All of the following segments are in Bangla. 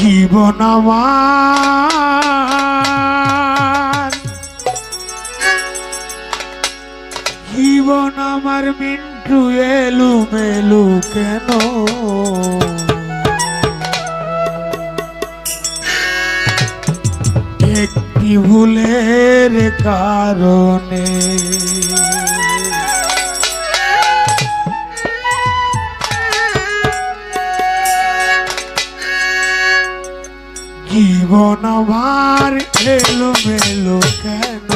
জীবন আমার জীবন আমার মিন্টু এলু মেলু কেন? একটি ভুলের কারণে জীবন আমার এলো মেলো কেন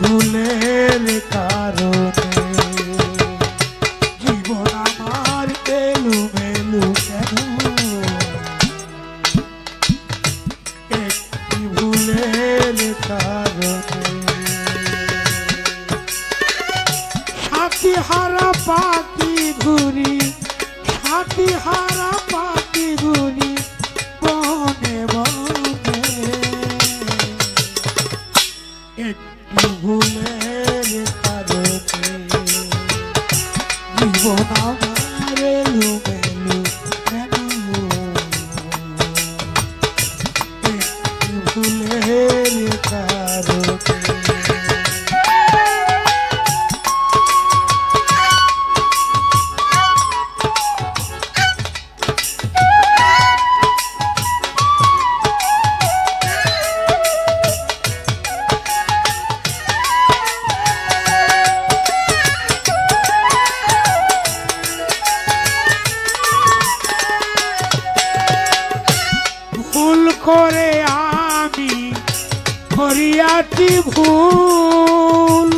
ভুলের কারণে জীবন আমার এলু মেলু করিয়াছি ভুল।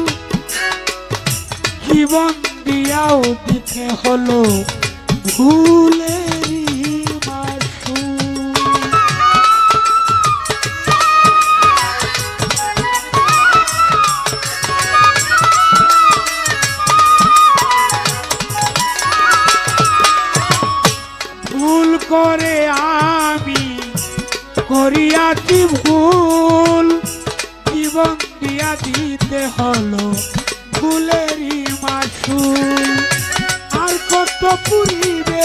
জীবন দিয়াও দিতে হলো ভুল করে আমি করিয়াছি ভুল। জীবন দিয়া দিতে হলো ফুলেরই মাসুল। আর কত পুরিবে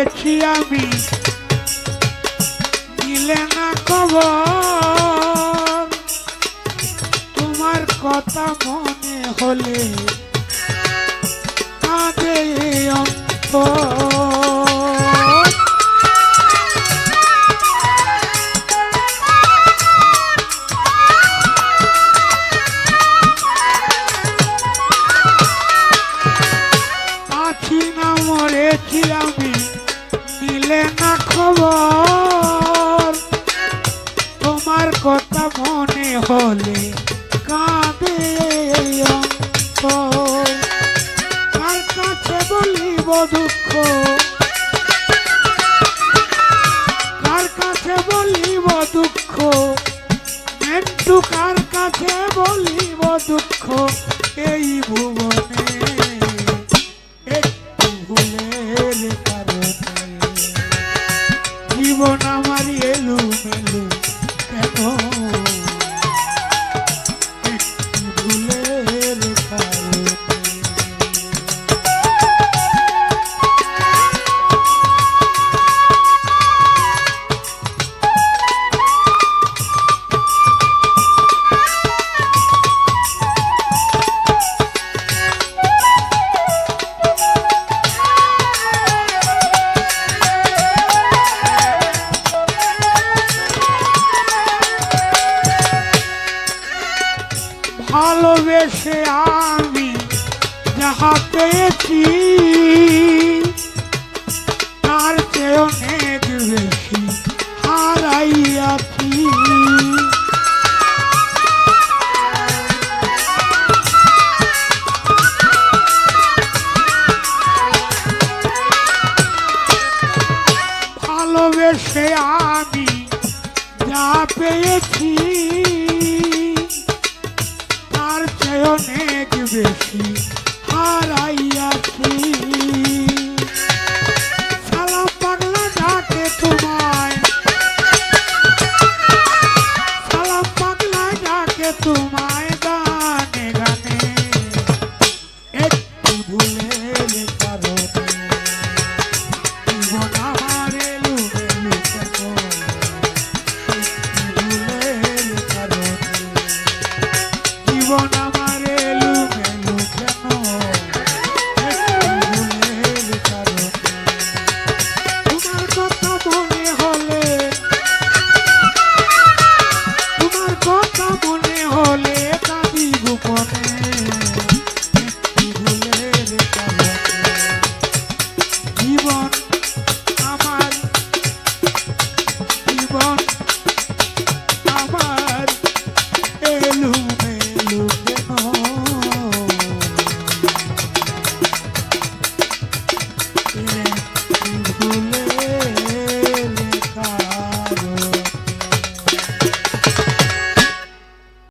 মরেছি আমি। দিলে না খবর। তোমার কথা মনে হলে কাঁদে অন্তর। আছি হলে কাঁদে। কার কাছে বলিব দুঃখ? কার কাছে বলিব দুঃখ? একটু কার কাছে বলিব দুঃখ? ভালোবেসে আমি যাহা পেয়েছি অনেক বেশি হারাইয়াছি সালাম পাগলা ডাকে তোমায়